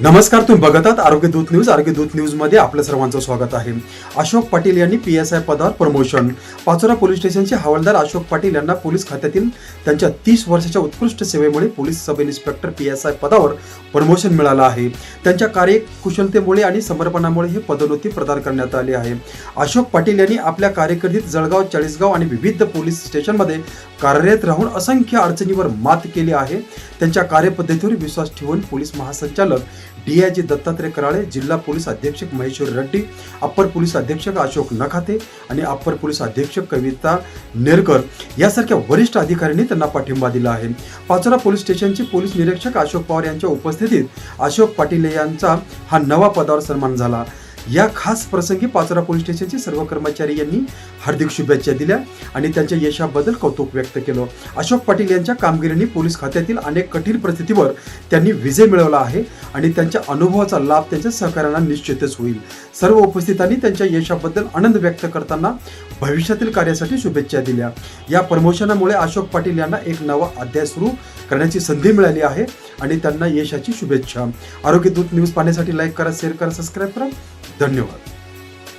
नमस्कार तुम्ही बघत आहात आरोग्य दूत न्यूज. आरोग्य दूत न्यूजमध्ये आपलं सर्वांचं स्वागत आहे. अशोक पाटील यांनी पी एस आय पदावर प्रमोशन पाचोरा पोलीस स्टेशनचे हवालदार अशोक पाटील यांना पोलीस खात्यातील त्यांच्या तीस वर्षाच्या उत्कृष्ट सेवेमुळे police sub inspector P S I पदावर प्रमोशन मिळालं आहे. त्यांच्या कार्यकुशलतेमुळे आणि समर्पणामुळे ही पदोन्नती प्रदान करण्यात आली आहे. अशोक पाटील यांनी आपल्या कारकिर्दीत जळगाव चाळीसगाव आणि विविध पोलीस स्टेशनमध्ये कार्यरत राहून असंख्य अडचणीवर मात केली आहे. त्यांच्या कार्यपद्धतीवर विश्वास ठेवून पोलीस महासंचालक डीआयजी दत्तात्रय कराळे जिल्हा पोलीस अधीक्षक महेश्वर रेड्डी अप्पर पोलीस अधीक्षक अशोक नखाते आणि अप्पर पोलीस अधीक्षक कविता नेरकर यासारख्या वरिष्ठ अधिकाऱ्यांनी त्यांना पाठिंबा दिला आहे. पाचोरा पोलीस स्टेशनचे पोलीस निरीक्षक अशोक पवार यांच्या उपस्थितीत अशोक पाटील यांचा हा नवा पदावर सन्मान झाला. या खास प्रसंगी पाचोरा पोलीस स्टेशनचे सर्व कर्मचारी यांनी हार्दिक शुभेच्छा दिल्या आणि त्यांच्या यशाबद्दल कौतुक व्यक्त केलं. अशोक पाटील यांच्या कामगिरीने पोलीस खात्यातील अनेक कठीण परिस्थितीवर त्यांनी विजय मिळवला आहे आणि त्यांच्या अनुभवाचा लाभ त्यांच्या सहकार्यांना निश्चितच होईल. सर्व उपस्थितांनी त्यांच्या यशाबद्दल आनंद व्यक्त करताना भविष्यातील कार्यासाठी शुभेच्छा दिल्या. या प्रमोशनामुळे अशोक पाटील यांना एक नवा अध्याय सुरू करण्याची संधी मिळाली आहे आणि त्यांना यशाची शुभेच्छा. आरोग्य दूत न्यूज पाहण्यासाठी लाईक करा शेअर करा सबस्क्राईब करा. धन्यवाद.